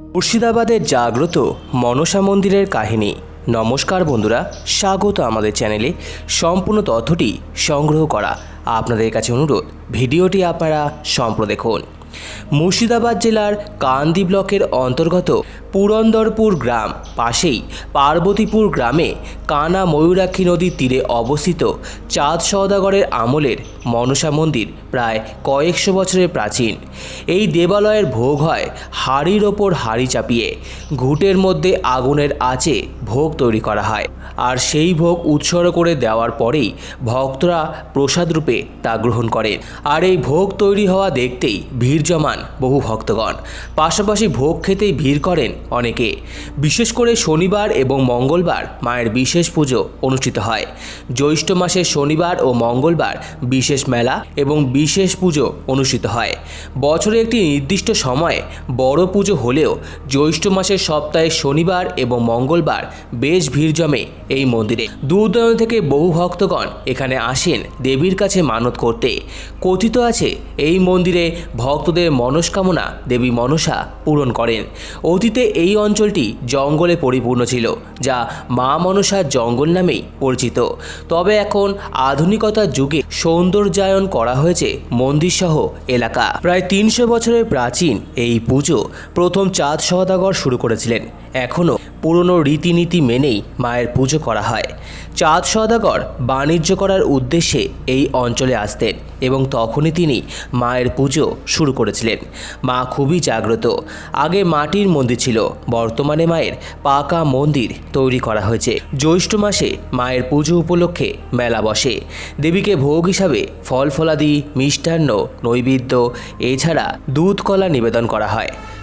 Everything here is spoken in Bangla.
মুর্শিদাবাদের জাগ্রত মনসা মন্দিরের কাহিনী। নমস্কার বন্ধুরা, স্বাগত আমাদের চ্যানেলে। সম্পূর্ণ তথ্যটি সংগ্রহ করা আপনাদের কাছে অনুরোধ, ভিডিওটি আপনারা সম্প্র দেখুন। মুর্শিদাবাদ জেলার কান্দি ব্লকের অন্তর্গত পুরন্দরপুর গ্রাম পাশেই পার্বতীপুর গ্রামে কানা ময়ূরাক্ষী নদীর তীরে অবস্থিত চাঁদ সওদাগরের আমলের মনসা মন্দির প্রায় কয়েকশো বছরের প্রাচীন। এই দেবালয়ের ভোগ হয় হাড়ির ওপর হাড়ি চাপিয়ে। ঘুটের মধ্যে আগুনের আঁচে ভোগ তৈরি করা হয়। আর সেই ভোগ উৎসর্গ করে দেওয়ার পরেই ভক্তরা প্রসাদ রূপে তা গ্রহণ করেন আর এই ভোগ তৈরি হওয়া দেখতেই ভিড় জমান বহু ভক্তগণ। পাশাপাশি ভোগ খেতেই ভিড় করেন অনেকে। বিশেষ করে শনিবার এবং মঙ্গলবার মায়ের বিশেষ পুজো অনুষ্ঠিত হয়। জ্যৈষ্ঠ মাসের শনিবার ও মঙ্গলবার বিশেষ মেলা এবং বিশেষ পুজো অনুষ্ঠিত হয়। বছরে একটি নির্দিষ্ট সময়ে বড় পুজো হলেও জ্যৈষ্ঠ মাসের সপ্তাহে শনিবার এবং মঙ্গলবার বেশ ভিড় জমে এই মন্দিরে। দূর দূরান্ত থেকে বহু ভক্তগণ এখানে আসেন দেবীর কাছে মানত করতে। কথিত আছে, এই মন্দিরে ভক্তদের মনস্কামনা দেবী মনসা পূরণ করেন। অতীতে এই অঞ্চলটি জঙ্গলে পরিপূর্ণ ছিল, যা মা মনসার জঙ্গল নামেই পরিচিত। তবে এখন আধুনিকতার যুগে সৌন্দর্যায়ন করা হয়েছে মন্দিরসহ এলাকা। প্রায় তিনশো বছরের প্রাচীন এই পুজো প্রথম চাঁদ সহদাগর শুরু করেছিলেন। এখনও পুরনো রীতিনীতি মেনেই মায়ের পুজো করা হয়। চাঁদ সদাগর বাণিজ্য করার উদ্দেশ্যে এই অঞ্চলে আসতেন এবং তখনই তিনি মায়ের পুজো শুরু করেছিলেন। মা খুবই জাগ্রত। আগে মাটির মন্দির ছিল, বর্তমানে মায়ের পাকা মন্দির তৈরি করা হয়েছে। জ্যৈষ্ঠ মাসে মায়ের পুজো উপলক্ষে মেলা বসে। দেবীকে ভোগ হিসাবে ফল ফলাদি, মিষ্টান্ন, নৈবেদ্য, এছাড়া দুধ কলা নিবেদন করা হয়।